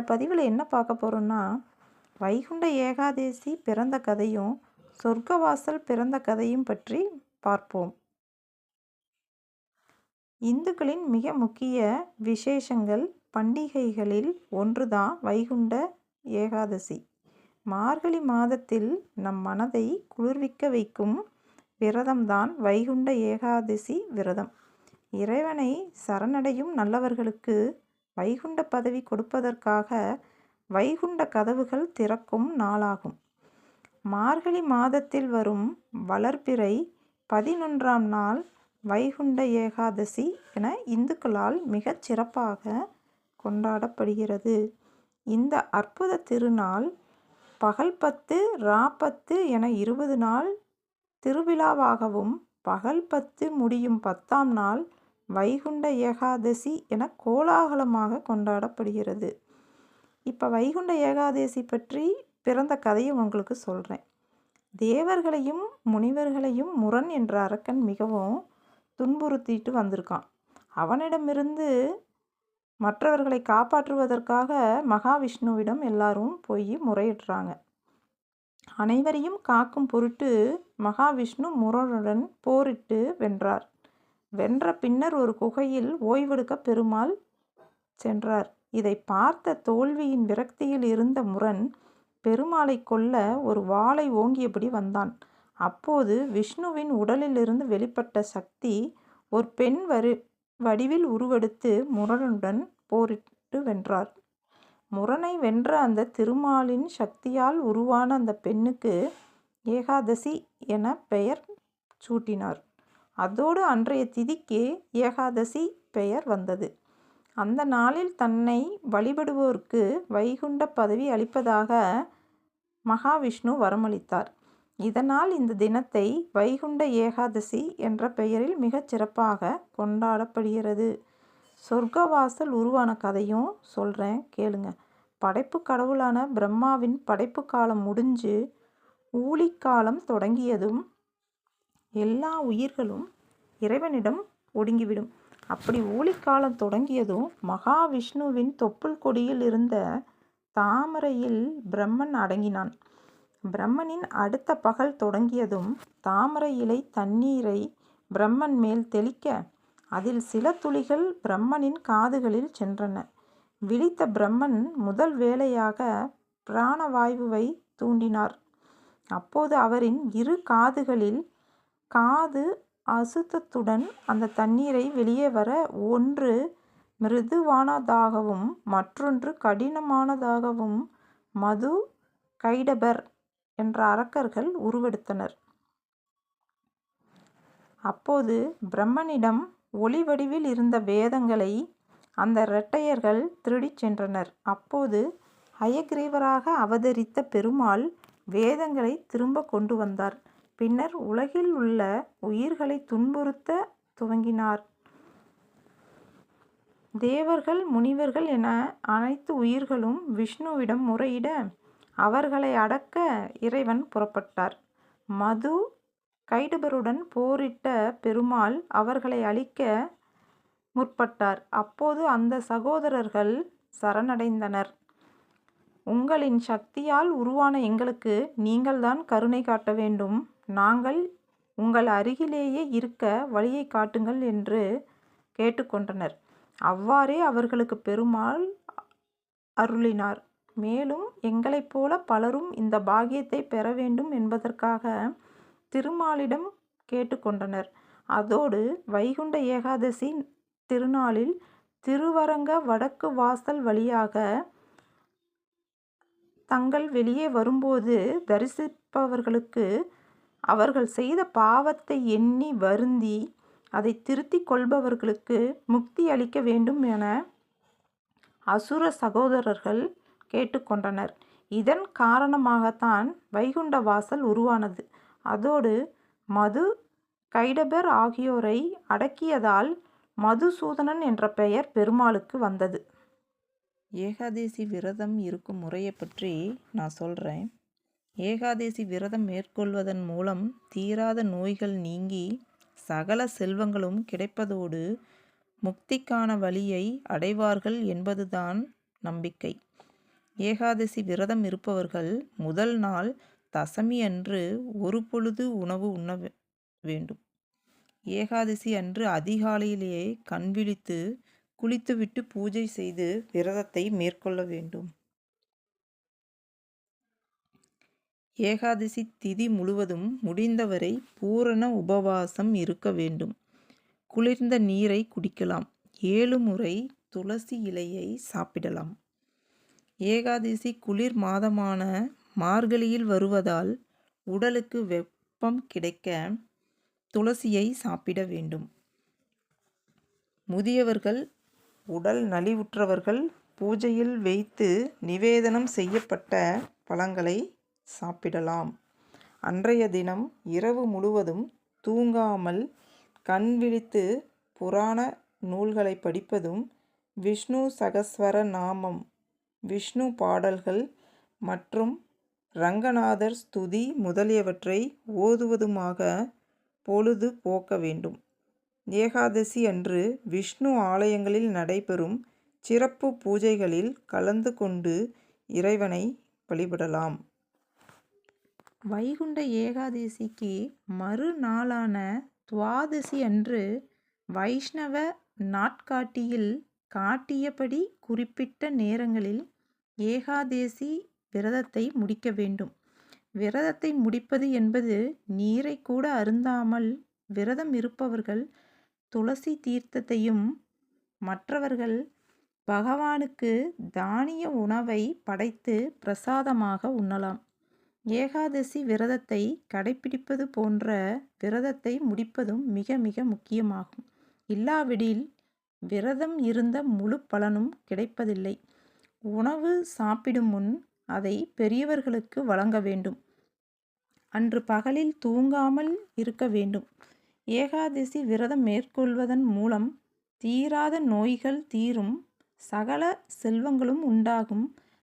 பதிவில் என்ன பார்க்க போகிறோன்னா வைகுண்ட ஏகாதேசி பிறந்த கதையும் சொர்க்கவாசல் பிறந்த கதையும் பற்றி பார்ப்போம். இந்துக்களின் மிக முக்கிய விசேஷங்கள் பண்டிகைகளில் ஒன்றுதான் வைகுண்ட ஏகாதசி. மார்கழி மாதத்தில் நம் மனதை குளிர்விக்க வைக்கும் விரதம்தான் வைகுண்ட ஏகாதசி விரதம். இறைவனை சரணடையும் நல்லவர்களுக்கு வைகுண்ட பதவி கொடுப்பதற்காக வைகுண்ட கதவுகள் திறக்கும் நாளாகும். மார்கழி மாதத்தில் வரும் வளர்பிறை பதினொன்றாம் நாள் வைகுண்ட ஏகாதசி என இந்துக்களால் மிகச் சிறப்பாக கொண்டாடப்படுகிறது. இந்த அற்புத திருநாள் பகல் பத்து ராப்பத்து என இருபது நாள் திருவிழாவாகவும் பகல் பத்து முடியும் பத்தாம் நாள் வைகுண்ட ஏகாதசி என கோலாகலமாக கொண்டாடப்படுகிறது. இப்போ வைகுண்ட ஏகாதசி பற்றி பிறந்த கதையை உங்களுக்கு சொல்கிறேன் தேவர்களையும் முனிவர்களையும் முரண் என்ற அரக்கன் மிகவும் துன்புறுத்திட்டு வந்திருக்கான். அவனிடமிருந்து மற்றவர்களை காப்பாற்றுவதற்காக மகாவிஷ்ணுவிடம் எல்லாரும் போய் முறையிடுறாங்க. அனைவரையும் காக்கும் பொருட்டு மகாவிஷ்ணு முரணுடன் போரிட்டு வென்றார். வென்ற பின்னர் ஒரு குகையில் ஓய்வெடுக்க பெருமாள் சென்றார். இதை பார்த்த தோல்வியின் விரக்தியில் இருந்த முரண் பெருமாளை கொல்ல ஒரு வாளை ஓங்கியபடி வந்தான். அப்போது விஷ்ணுவின் உடலிலிருந்து வெளிப்பட்ட சக்தி ஒரு பெண் வரு வடிவில் உருவெடுத்து முரணுடன் போரிட்டு வென்றார். முரணை வென்ற அந்த திருமாலின் சக்தியால் உருவான அந்த பெண்ணுக்கு ஏகாதசி என பெயர் சூட்டினார். அதோடு அன்றைய திதிக்கு ஏகாதசி பெயர் வந்தது. அந்த நாளில் தன்னை வழிபடுவோருக்கு வைகுண்ட பதவி அளிப்பதாக மகாவிஷ்ணு வரமளித்தார். இதனால் இந்த தினத்தை வைகுண்ட ஏகாதசி என்ற பெயரில் மிகச் சிறப்பாக கொண்டாடப்படுகிறது. சொர்க்கவாசல் உருவான கதையும் சொல்கிறேன் கேளுங்க. படைப்பு கடவுளான பிரம்மாவின் படைப்பு காலம் முடிஞ்சு ஊழிக்காலம் தொடங்கியதும் எல்லா உயிர்களும் இறைவனிடம் ஒடுங்கிவிடும். அப்படி ஊழிக்காலம் தொடங்கியதும் மகாவிஷ்ணுவின் தொப்புள் கொடியில் இருந்த தாமரையில் பிரம்மன் அடங்கினான். பிரம்மனின் அடுத்த பகல் தொடங்கியதும் தாமரை இலை தண்ணீரை பிரம்மன் மேல் தெளிக்க அதில் சில துளிகள் பிரம்மனின் காதுகளில் சென்றன. விழித்த பிரம்மன் முதல் வேலையாக பிராணவாயுவை தூண்டினார். அப்போது அவரின் இரு காதுகளில் காது அசுத்தத்துடன் அந்த தண்ணீரை வெளியே வர ஒன்று மிருதுவானதாகவும் மற்றொன்று கடினமானதாகவும் மது கைடபர் என்ற அரக்கர்கள் உருவெடுத்தனர். அப்போது பிரம்மனிடம் ஒளி வடிவில் இருந்த வேதங்களை அந்த இரட்டையர்கள் திருடிச் சென்றனர். அப்போது ஹயக்ரீவராக அவதரித்த பெருமாள் வேதங்களை திரும்ப கொண்டு வந்தார். பின்னர் உலகில் உள்ள உயிர்களை துன்புறுத்த துவங்கினார். தேவர்கள் முனிவர்கள் என அனைத்து உயிர்களும் விஷ்ணுவிடம் முறையிட அவர்களை அடக்க இறைவன் புறப்பட்டார். மது கைடுபருடன் போரிட்ட பெருமாள் அவர்களை அழிக்க முற்பட்டார். அப்போது அந்த சகோதரர்கள் சரணடைந்தனர். உங்களின் சக்தியால் உருவான எங்களுக்கு நீங்கள்தான் கருணை காட்ட வேண்டும். நாங்கள் உங்கள் அருகிலேயே இருக்க வழியை காட்டுங்கள் என்று கேட்டுக்கொண்டனர். அவ்வாறே அவர்களுக்கு பெருமாள் அருளினார். மேலும் எங்களைப் போல பலரும் இந்த பாக்கியத்தை பெற வேண்டும் என்பதற்காக திருமாலிடம் கேட்டுக்கொண்டனர். அதோடு வைகுண்ட ஏகாதசி திருநாளில் திருவரங்க வடக்கு வாசல் வழியாக தங்கள் வெளியே வரும்போது தரிசிப்பவர்களுக்கு அவர்கள் செய்த பாவத்தை எண்ணி வருந்தி அதை திருத்தி கொள்பவர்களுக்கு முக்தி அளிக்க வேண்டும் என அசுர சகோதரர்கள் கேட்டுக்கொண்டனர் இதன் காரணமாகத்தான் வைகுண்ட வாசல் உருவானது. அதோடு மது கைடபர் ஆகியோரை அடக்கியதால் மதுசூதனன் என்ற பெயர் பெருமாளுக்கு வந்தது. ஏகாதேசி விரதம் இருக்கும் முறையை பற்றி நான் சொல்கிறேன் ஏகாதேசி விரதம் மேற்கொள்வதன் மூலம் தீராத நோய்கள் நீங்கி சகல செல்வங்களும் கிடைப்பதோடு முக்திக்கான வழியை அடைவார்கள் என்பதுதான் நம்பிக்கை. ஏகாதசி விரதம் இருப்பவர்கள் முதல் நாள் தசமி அன்று ஒரு பொழுது உணவு உண்ண வேண்டும். ஏகாதசி அன்று அதிகாலையிலேயே கண் விழித்து குளித்துவிட்டு பூஜை செய்து விரதத்தை மேற்கொள்ள வேண்டும். ஏகாதசி திதி முழுவதும் முடிந்தவரை பூரண உபவாசம் இருக்க வேண்டும். குளிர்ந்த நீரை குடிக்கலாம். ஏழு முறை துளசி இலையை சாப்பிடலாம். ஏகாதசி குளிர் மாதமான மார்கழியில் வருவதால் உடலுக்கு வெப்பம் கிடைக்க துளசியை சாப்பிட வேண்டும். முதியவர்கள் உடல் நலிவுற்றவர்கள் பூஜையில் வைத்து நிவேதனம் செய்யப்பட்ட பழங்களை சாப்பிடலாம். அன்றைய தினம் இரவு முழுவதும் தூங்காமல் கண் விழித்து புராண நூல்களை படிப்பதும் விஷ்ணு சகஸ்வர நாமம் விஷ்ணு பாடல்கள் மற்றும் ரங்கநாதர் ஸ்துதி முதலியவற்றை ஓதுவதுமாக பொழுது போக்க வேண்டும். ஏகாதசி அன்று விஷ்ணு ஆலயங்களில் நடைபெறும் சிறப்பு பூஜைகளில் கலந்து கொண்டு இறைவனை வழிபடலாம். வைகுண்ட ஏகாதசிக்கு மறுநாளான துவாதசி அன்று வைஷ்ணவ நாட்காட்டியில் காட்டியபடி குறிப்பிட்ட நேரங்களில் ஏகாதேசி விரதத்தை முடிக்க வேண்டும். விரதத்தை முடிப்பது என்பது நீரை கூட அருந்தாமல் விரதம் இருப்பவர்கள் துளசி தீர்த்தத்தையும் மற்றவர்கள் பகவானுக்கு தானிய உணவை படைத்து பிரசாதமாக உண்ணலாம். ஏகாதசி விரதத்தை கடைப்பிடிப்பது போன்ற விரதத்தை முடிப்பதும் மிக மிக முக்கியமாகும். இல்லாவிடில் விரதம் இருந்த முழு பலனும் கிடைப்பதில்லை. உணவு சாப்பிடும் முன் அதை பெரியவர்களுக்கு வழங்க வேண்டும். அன்று பகலில் தூங்காமல் இருக்க வேண்டும். ஏகாதசி விரதம் மேற்கொள்வதன் மூலம் தீராத நோய்கள் தீரும் சகல செல்வங்களும் உண்டாகும்.